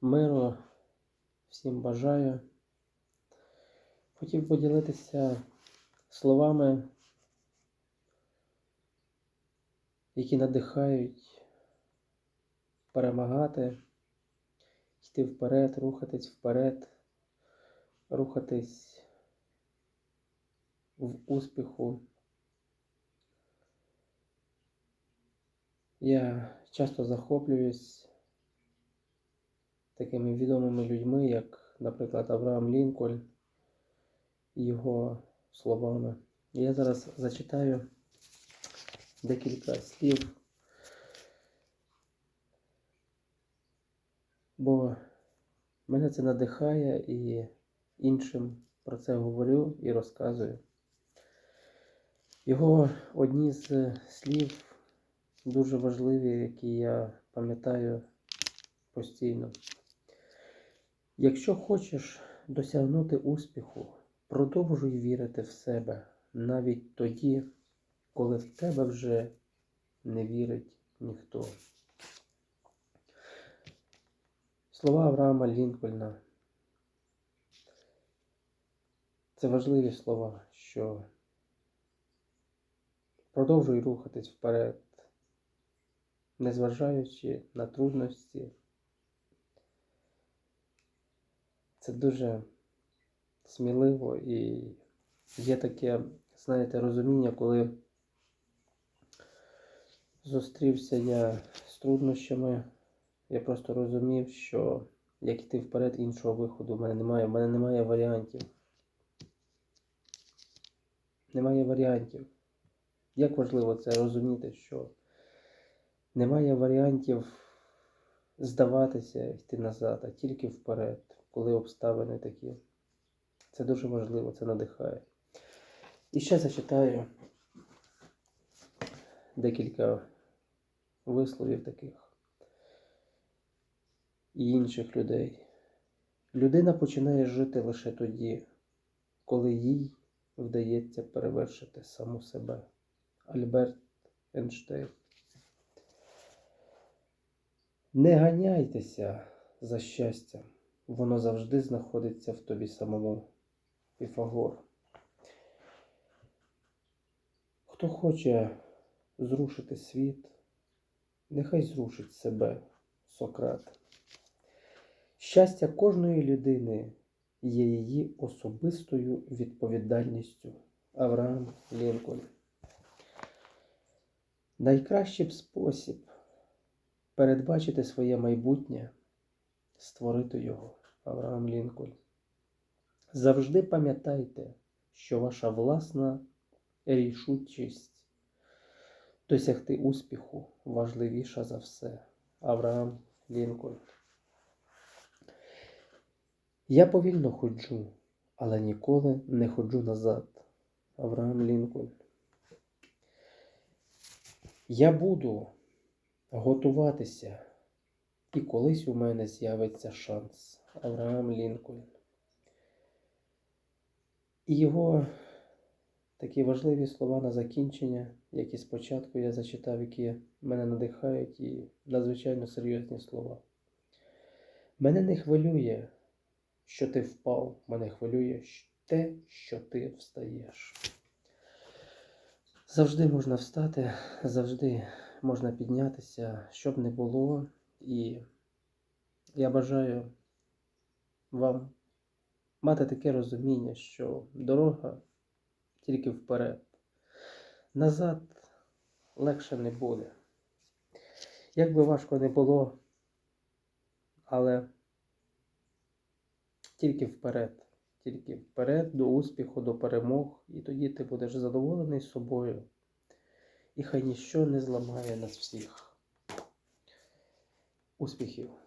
Миру всім бажаю. Хотів поділитися словами, які надихають перемагати, йти вперед, рухатись вперед, рухатись в успіху. Я часто захоплююсь такими відомими людьми, як, наприклад, Авраам Лінкольн і його словами. Я зараз зачитаю декілька слів, бо мене це надихає і іншим про це говорю і розказую. Його одні з слів дуже важливі, які я пам'ятаю постійно. Якщо хочеш досягнути успіху, продовжуй вірити в себе навіть тоді, коли в тебе вже не вірить ніхто. Слова Авраама Лінкольна. Це важливі слова, що продовжуй рухатись вперед, незважаючи на трудності. Це дуже сміливо і є таке, знаєте, розуміння, коли зустрівся я з труднощами, я просто розумів, що як іти вперед, іншого виходу в мене немає, в мене немає варіантів. Немає варіантів. Як важливо це розуміти, що немає варіантів здаватися, йти назад, а тільки вперед, коли обставини такі. Це дуже важливо, це надихає. І ще зачитаю декілька висловів таких і інших людей. Людина починає жити лише тоді, коли їй вдається перевершити саму себе. Альберт Ейнштейн. Не ганяйтеся за щастям, воно завжди знаходиться в тобі самому. Піфагор. Хто хоче зрушити світ, нехай зрушить себе, Сократ. Щастя кожної людини є її особистою відповідальністю. Авраам Лінкольн. Найкращий спосіб передбачити своє майбутнє, створити його. Авраам Лінкольн. Завжди пам'ятайте, що ваша власна рішучість досягти успіху важливіша за все. Авраам Лінкольн. Я повільно ходжу, але ніколи не ходжу назад. Авраам Лінкольн. Я буду готуватися, і колись у мене з'явиться шанс. Авраам Лінкольн. І його такі важливі слова на закінчення, які спочатку я зачитав, які мене надихають, і надзвичайно серйозні слова. Мене не хвилює, що ти впав, мене хвилює те, що ти встаєш. Завжди можна встати, завжди можна піднятися, щоб не було. І я бажаю вам мати таке розуміння, що дорога тільки вперед. Назад легше не буде. Як би важко не було, але тільки вперед, тільки вперед до успіху, до перемог, і тоді ти будеш задоволений собою. І хай ніщо не зламає нас всіх. Успіхів!